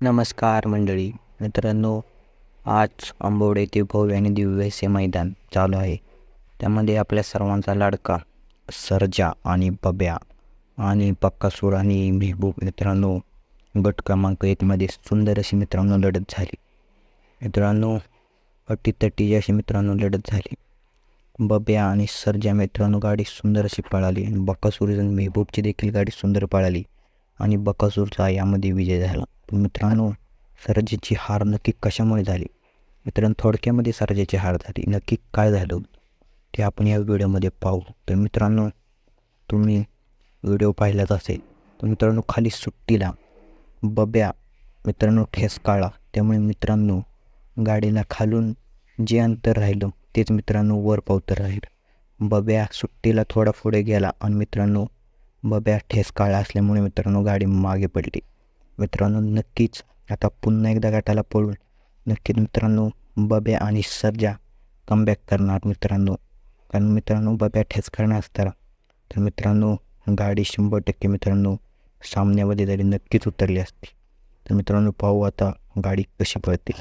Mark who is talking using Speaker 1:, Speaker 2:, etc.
Speaker 1: नमस्कार मंडळी मित्रांनो आज आंबोड येथे भव्य आणि दिव्य असे मैदान चालू आहे. त्यामध्ये आपल्या सर्वांचा लाडका सर्जा आणि बब्या आणि पक्कासूर आणि मेहबूब मित्रांनो गट क्रमांक एकमध्ये सुंदर अशी मित्रांनो लढत झाली. मित्रांनो अटीतटीची अशी मित्रांनो लढत झाली. बब्या आणि सर्जा मित्रांनो गाडी सुंदर अशी पळाली आणि बक्कासूर मेहबूबची देखील गाडी सुंदर पळाली आणि बकासूरचा यामध्ये विजय झाला. पण मित्रांनो सर्जेची हार नक्की कशामुळे झाली? मित्रांनो थोडक्यामध्ये सर्जेची हार झाली. नक्की काय झालं? ते आपण या व्हिडिओमध्ये पाहू. तर मित्रांनो तुम्ही व्हिडिओ पाहिलाच असेल तर मित्रांनो खाली सुट्टीला बब्या मित्रांनो ठेस काळा त्यामुळे मित्रांनो गाडीला खालून जे अंतर राहिलं तेच मित्रांनो वर पावतर राहिलं. बब्या सुट्टीला थोडा पुढे गेला आणि मित्रांनो बब्या ठेस काळा असल्यामुळे मित्रांनो गाडी मागे पडली. मित्रांनो नक्कीच आता पुन्हा एकदा गटाला पळून नक्कीच मित्रांनो बब्या आणि सर्जा कमबॅक करणार मित्रांनो. कारण मित्रांनो बब्या ठेचकरणार असताना तर मित्रांनो गाडी शंभर टक्के मित्रांनो सामन्यामध्ये जरी नक्कीच उतरली असती तर मित्रांनो पाहू आता गाडी कशी पळतील